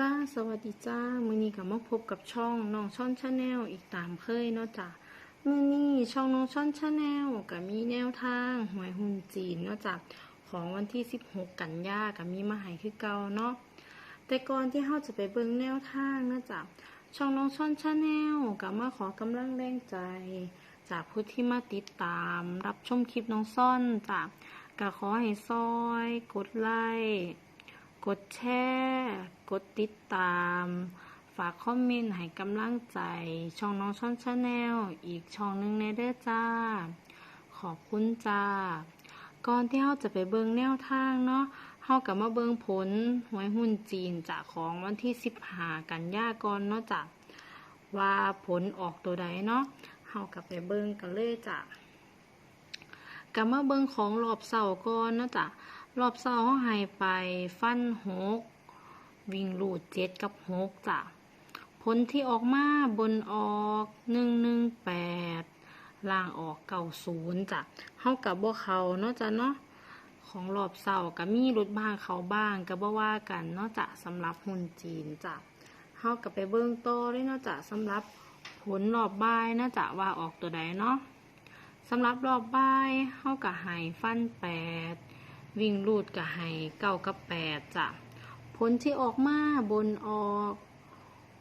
จ้าสวัสดีจ้ามื้อนี้ก็มาพบกับช่องน้องช่อนชาแนลอีกตามเคยเนาะจ้ะมื้อนี้ช่องน้องช่อนชาแนลก็มีแนวทางหวยหุ่นจีนเนาะจ้ะของวันที่ 16 กันยาก็มีมาให้คือเก่าเนาะแต่ก่อนที่เฮาจะไปเบิ่งแนวทางเนาะจ้ะช่องน้องช่อนชาแนลก็มาขอกำลังแรงใจ จากผู้ที่มาติดตามรับชมคลิปน้องซ่อนจ้ะก็ขอให้ซอย กดไลค์ กดแชร์กดติดตาม ฝากคอมเมนต์ให้กำลังใจ ช่องน้องช่อนชาแนลอีกช่องหนึงในเด้อจ้า ขอบคุณจ้า ก่อนที่เราจะไปเบิงแนวทางเนาะเฮากับมาเบิงผลหวยหุ้นจีนจากของวันที่15กันยากรเนาะจ้ะว่าผลออกตัวใดเนาะเฮากับไปเบิงกันเลยจ้ะกับมาเบิงของรอบเสาร์ก่อนเนาะจ้ะ รอบเสาร์เขาให้ไปฟันหกวิ่งลูดเจ็ดกับหกจ้ะผลที่ออกมาบนออกหนึ่งหนึ่งแปดล่างออกเก้าศูนย์จ้ะเขากับบ่เขาเนาะจ้ะเนาะของรอบเสาร์กับมีรถบ้างเขาบ้างกับบ่ว่ากันเนาะจ้ะสำหรับหุ่นจีนจ้ะเขากับไปเบิ่งต่อเลยเนาะจ้ะสำหรับผลรอบบ่ายเนาะจ้ะว่าออกตัวใดเนาะสำหรับรอบบ่ายเขากับให้ฟันแปด วิ่งรูดกับไห้เก้ากับแปดจ้ะผลที่ออกมาบนออก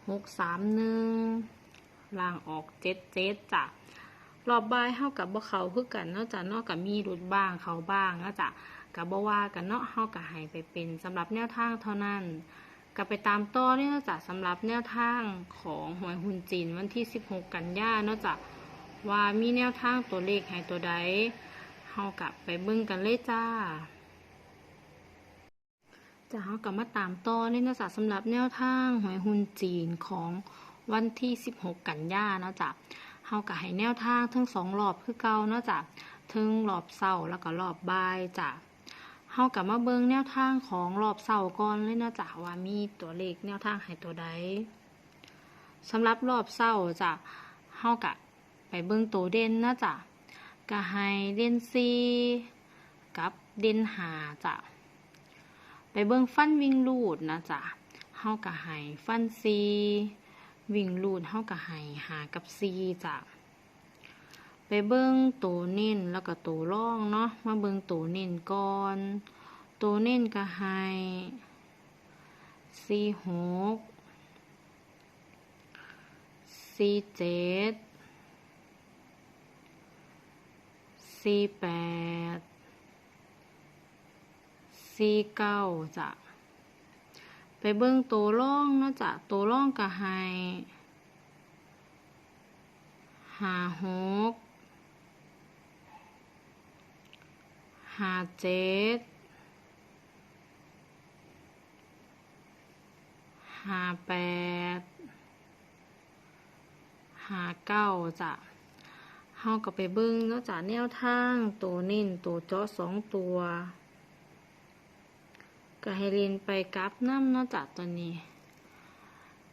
หกสามหนึ่งล่างออกเจ็ดเจ็ดจ้ะรอบบายเฮากับบ่เขาคือกันเนาะจ้ะนอกกับมีรุดบ้างเขาบ้างนะจ้ะกับบ่ว่ากันเนาะเฮากับให้ไปเป็นสำหรับแนวทางเท่านั้นกับไปตามต่อเนี่ยนะจ้ะสำหรับแนวทางของหวยหุ่นจีนวันที่ 16 กันยาเนาะจ้ะว่ามีแนวทางตัวเลขให้ตัวใดเฮากับไปเบิ่งกันเลยจ้า จะเฮากลับมาตามต่อในเนื้อสาสำหรับแนวทางหวยหุ้นจีนของวันที่ 16 กันยาเนาะจ้ะเฮาก็ให้แนวทางทั้งสองรอบคือเก่าเนาะจ้ะทั้งรอบเสาร์แล้วก็รอบบ่ายจ้ะเฮากลับมาเบิ่งแนวทางของรอบเสาร์ก่อนเลยเนาะจ้ะว่ามีตัวเลขแนวทางให้ตัวใดสำหรับรอบเสาร์จ้ะเฮากะไปเบิ่งตัวเด่นนะจ้ะก็ให้เด่นซีกับเด่นหาจ้ะ ไปเบิ่งฟันวิ่งลูดนะจ๊ะเฮากะให้ฟันซีวิ่งลูดเฮากะให้หากับซีจ้ะไปเบิ่งตัวเน้นแล้วก็ตัวร่องเนาะมาเบิ่งตัวเน้นก่อนตัวเน้นก็ให้ซีหกซีเจ็ดซีแปด ซีเก้าจ้ะไปเบิ่งตัวร่องเนาะจ้ะตัวร่องก็ให้ห้าหกห้าเจ็ดห้าแปดห้าเก้าจ้ะเฮาก็ไปเบิ่งเนาะจ้ะแนวทางตัวนิ่นตัวเจาะสองตัว ก็ให้เรียนไปกราฟน้ำเนาะจ้ะตัวนี้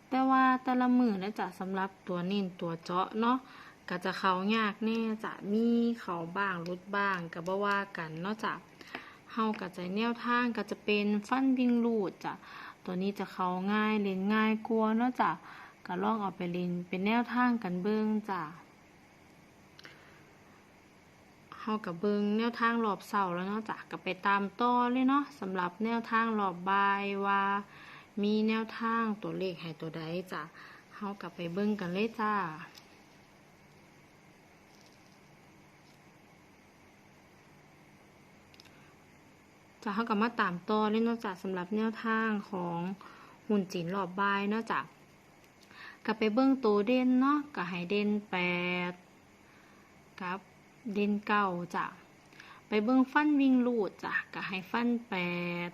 แต่ว่าแต่ละมือนะจ้ะสำหรับตัวนิ่นตัวเจาะเนาะก็จะเขายากแน่จะมีเขาบ้างรุดบ้างก็บ่ว่ากันเนาะจ้ะเฮาก็จะแนวทางก็จะเป็นฟันวิ่งลูดจ้ะตัวนี้จะเขาง่ายเล่นง่ายกลัวเนาะจ้ะก็ลองเอาไปเล่นเป็นแนวทางกันเบิ่งจ้ะ เฮากับเบิงแนวทางรอบเสาแล้วเนาะจ้ะก็ไปตามต่อเลยเนาะสำหรับแนวทางรอบบ่ายว่า มีแนวทางตัวเลขให้ตัวใดจ้ะเฮากับไปเบิงกันเลยจ้าจะเฮากับมาตามต่อเลยเนาะจ้ะสำหรับแนวทางของหุ่นจีนรอบบายเนาะจ้ะก็ไปเบิ่งตัวเด่นเนาะก็ให้เด่นแปดกับ เด่นเก้าจ้ะ ไปเบิ่งฟันวิ่งลูดจ้ะก็ให้ฟันแปด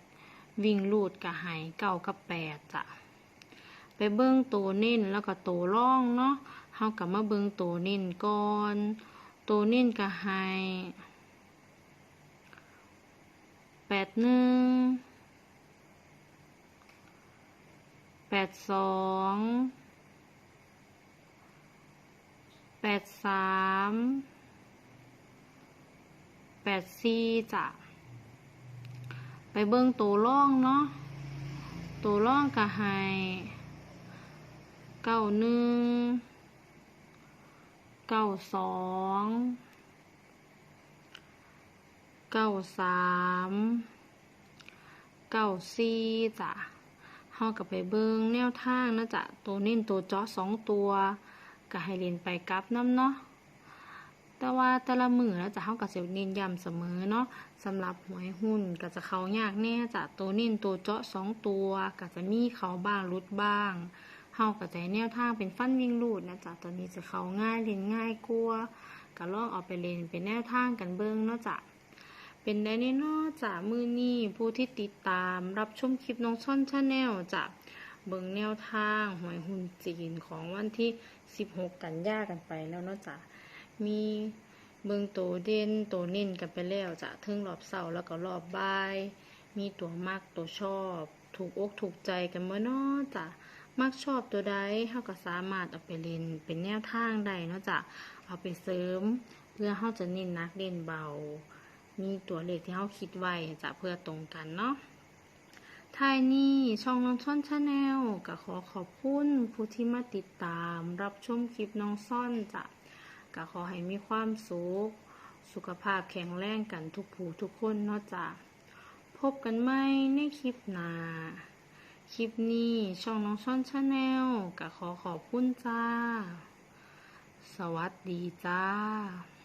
วิ่งลูดก็ให้เก้ากับแปดจ้ะ ไปเบิ่งตัวเน้นแล้วก็ตัวร่องเนาะเฮากับมาเบิ่งตัวเน้นก่อนตัวเน้นก็ให้แปดหนึ่งแปดสองแปดสาม แปดสี่จ้ะ ไปเบิ่งตัวร่องเนาะ ตัวร่องก็ให้เก้าหนึ่ง เก้าสอง เก้าสาม เก้าสี่จ้ะเฮากับไปเบิ่งแนวทางนะจ๊ะ ตัวเน้นตัวจาะสองตัวก็ให้เรียนไปกับน้ำเนาะ แต่ว่าแต่ละมือแล้วจะเข้ากับเซลเน้นย้ำเสมอเนาะสำหรับหวยหุ้นก็จะเขายากแน่จะตัวเน้นตัวเจาะสองตัวก็จะมีเขาบ้างรุดบ้างเฮากับใจแนวทางเป็นฟันวิ่งรูดนะจ๊ะตัวนี้จะเขาง่ายเล่นง่ายกลัวก็ลองเอาไปเล่นเป็นแนวทางกันเบิ้งเนาะจ้ะเป็นได้แน่นอจ้ะมือนี้ผู้ที่ติดตามรับชมคลิปน้องช่อนชาแนลจะเบิงแนวทางหวยหุ้นจีนของวันที่ 16 กันยากันไปแล้วเนาะจ้ะ มีเบิงตัวเด่นตัวเน้นกันไปแล้วจะถึงรอบเสาร์แล้วก็รอบบ่าย มีตัวมักตัวชอบ ถูกอกถูกใจกันเมื่อนาะจ้ะมักชอบตัวใดเฮาก็สามารถเอาไปเล่นเป็นแนวทางได้เนาะจ้ะเอาไปเสริม เพื่อเฮาจะเน้นนักเด่นเบา มีตัวเลขที่เฮาคิดไว้จะเพื่อตรงกันเนาะท้ายนี้ช่องน้องซ่อนชาแนลก็ขอขอบคุณผู้ที่มาติดตาม รับชมคลิปน้องซ่อนจ้ะ ก็ขอให้มีความสุข สุขภาพแข็งแรงกันทุกผู้ทุกคนเนาะจ้ะพบกันไหมในคลิปหน้า คลิปนี้ช่องน้องช่อนชาแนลก็ขอขอบคุณจ้า สวัสดีจ้า